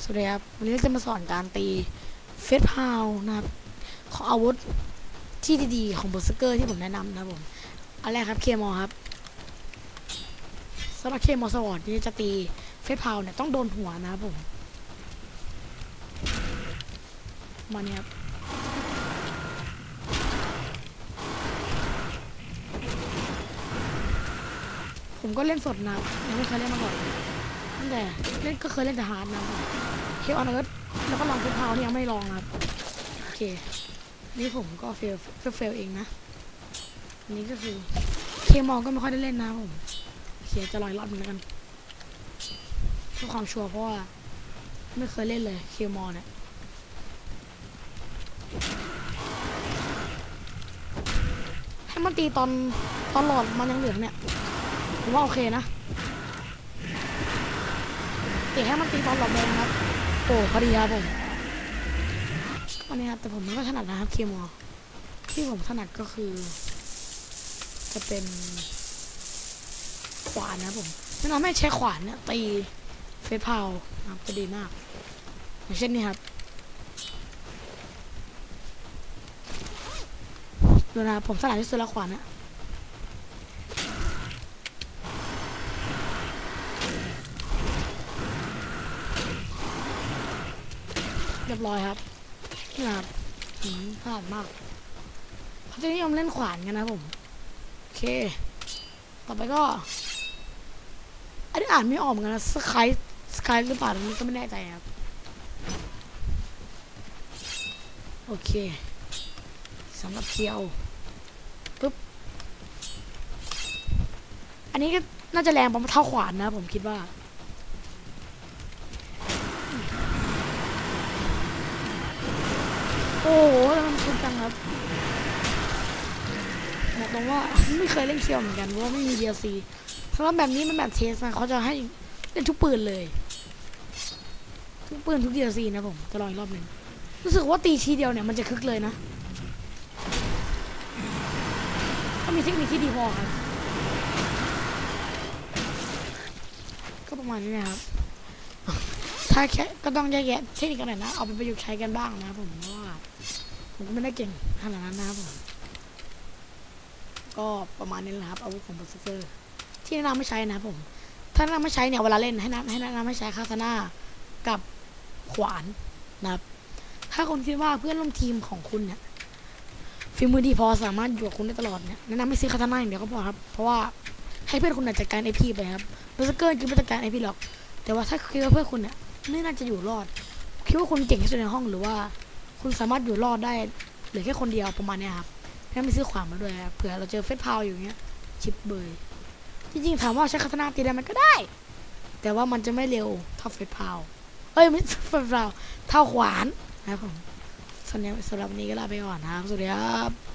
สวัสดีครับวันนี้เราจะมาสอนการตีเฟสพาวนะครับของอาวุธที่ดีๆของเบอร์เซอร์เกอร์ที่ผมแนะนำนะผมอันแรกครับเคมอครับสำหรับเคมอสวอตนี่จะตีเฟสพาวเนี่ยต้องโดนหัวนะครับผมมาเนี่ยครับผมก็เล่นสดนะครับยังไม่เคยเล่นมาก่อน ตั้งแต่เล่นก็เคยเล่นแต่ฮาร์ดนะครับเคออนเอิร์ธแล้วก็ลองเฟซพาวที่ยังไม่ลองครับโอเค นี่ผมก็เฟลเฟลเฟลเองนะอันนี้ก็คือเคมองก็ไม่ค่อยได้เล่นนะผมเคจะลอยรอบหนึงแล้วกันเพื่อความชัวร์เพราะว่าไม่เคยเล่นเลยเคมอเนี่ยให้มันตีตอนตอนหลอดมันยังเหลืองเนี่ยผมว่าโอเคนะ ตีให้มันตีตอนหลอดแดงครับโอ้พอดีครับผมวันนี้ครับแต่ผมไม่ค่อยถนัดนะครับเคมอที่ผมถนัดก็คือ จะเป็นขวานนะผมแนะนำให้ใช้ขวานเนี่ยตีเฟสพาวนะครับจะดีมากอย่างเช่นนี้ครับดูนะผมถนัดที่สุดล้วขวานนี่ย เรียบร้อยครับนี่นะครับอืมพลาดมากเขาจะนิยมเล่นขวานกันนะผม โอเค ต่อไปก็ อันนี้อ่านไม่ออกเหมือนกันนะสกายสกายหรือเปล่าอันนี้ก็ไม่แน่ใจครับ โอเคสำหรับเคียวปึ๊บ อันนี้ก็น่าจะแรงประมาณเท่าขวานนะผมคิดว่า โอ้โหแล้วมันทุกจังครับบอกตรงว่าไม่เคยเล่นเคียวเหมือนกันเพราะว่าไม่มี DLC สำหรับแบบนี้มันแบบเทสนะเขาจะให้เล่นทุกปืนเลย ทุกปืนทุก DLC นะผมจะลองอีกรอบหนึ่งรู้สึกว่าตีทีเดียวเนี่ยมันจะคึกเลยนะก็มีเทคนิคที่ดีพอครับก็ประมาณนี้นะครับ ถ้าแค่ก็ต้องแยกแยะเทคนิคกันหน่อยนะ เอาไปประยุกต์ใช้กันบ้างนะครับผมเพราะว่าผมก็ไม่ได้เก่งขนาดนั้นนะครับผมก็ประมาณนี้แหละครับอาวุธของบัสเกอร์ ที่แนะนำไม่ใช้นะครับผม ถ้าแนะนำไม่ใช้เนี่ยเวลาเล่นให้นะให้แนะนำให้ใช้คาตาน่ากับขวานนะครับ ถ้าคุณคิดว่าเพื่อนร่วมทีมของคุณเนี่ยฝีมือดีพอสามารถอยู่กับคุณได้ตลอดเนี่ยแนะนำให้ซื้อคาตาน่าอย่างเดียวก็พอครับ เพราะว่าให้เพื่อนคุณน่ะจัดการไอพีไปครับบัสเกอร์คือไม่จัดการไอพีหรอก แต่ว่าถ้าคิดว่าเพื่อนคุณเนี่ย ไม่น่าจะอยู่รอด คิดว่าคุณเก่งที่สุดในห้องหรือว่า คุณสามารถอยู่รอดได้เหลือแค่คนเดียวประมาณเนี้ยครับให้ไม่ซื้อขวานมาด้วยครับเผื่อเราเจอเฟสพาวอยู่เงี้ย ชิปเบยจริงๆถามว่าใช้คาตนาตีได้มันก็ได้ แต่ว่ามันจะไม่เร็วเท่าเฟสพาวเอ้ยไม่เฟสพาวเท่าขวานนะครับผมสำหรับสำหรับวันนี้ก็ลาไปก่อนนะครับสวัสดีครับ